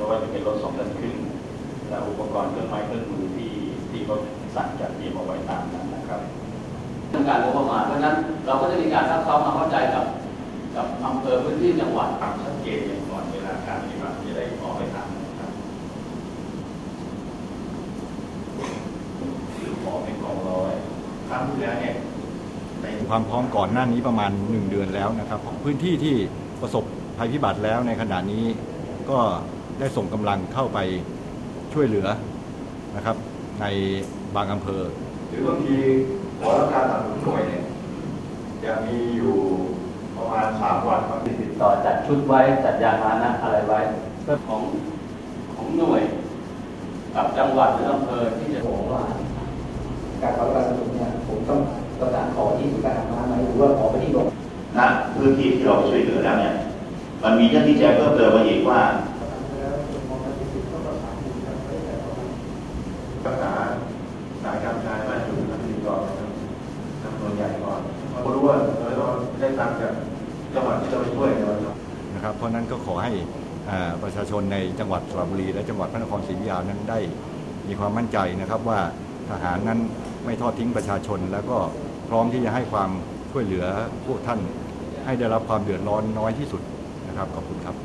รถสองตันครึ่งและอุปกรณ์เครื่องไม้เครื่องมือที่ที่เขาสั่งจัดเตรียมเอาไว้ตามนั้นนะครับเรื่องการงบประมาณเพราะฉะนั้นเราก็จะมีการซักซ้อมความเข้าใจกับกับอำเภอพื้นที่จังหวัดความชัดเจนอย่างก่อนเวลาการปฏิบัติจะได้ออกไปทำนะครับคือขอเป็นกองร้อยครั้งที่แล้วเนี่ยในความพร้อมก่อนหน้านี้ประมาณ 1 เดือนแล้วนะครับ ของพื้นที่ที่ประสบภัยพิบัติแล้วในขณะนี้ก็ ได้ส่งกำลังเข้าไปช่วยเหลือนะครับ ในบางอำเภอ หรือบางทีขอรับการสนับสนุนหน่วยเนี่ยจะมีอยู่ประมาณสามวันครับติดต่อจัดชุดไว้จัดยานพาหนะอะไรไว้เรื่องของของหน่วยกับจังหวัดหรืออำเภอที่จะผมว่า การขอการสนับสนุนเนี่ยผมต้องประสานขอที่ศูนย์การทำงานไหมหรือว่าขอไปที่โรงณพื้นที่ที่เราไปช่วยเหลือแล้วเนี่ยมันมีเรื่องที่แจ้งเพิ่มเติมมาอีกว่า รักษาสายการชายบ้านอยู่ทำดีก่อนนะครับทำตัวใหญ่ ก่อนเพราะรู้ว่าเราได้ตังค์จากจังหวัดที่เราไปช่วยนะครับ เพราะนั้นก็ขอให้ประชาชนในจังหวัดสระบุรี และจังหวัดพระนครศรีอยุธยานั้นได้มีความมั่นใจนะครับว่าทหารนั้นไม่ทอดทิ้งประชาชน แล้วก็พร้อมที่จะให้ความช่วยเหลือพวกท่านให้ได้รับความเดือดร้อนน้อยที่สุดนะครับขอบคุณครับ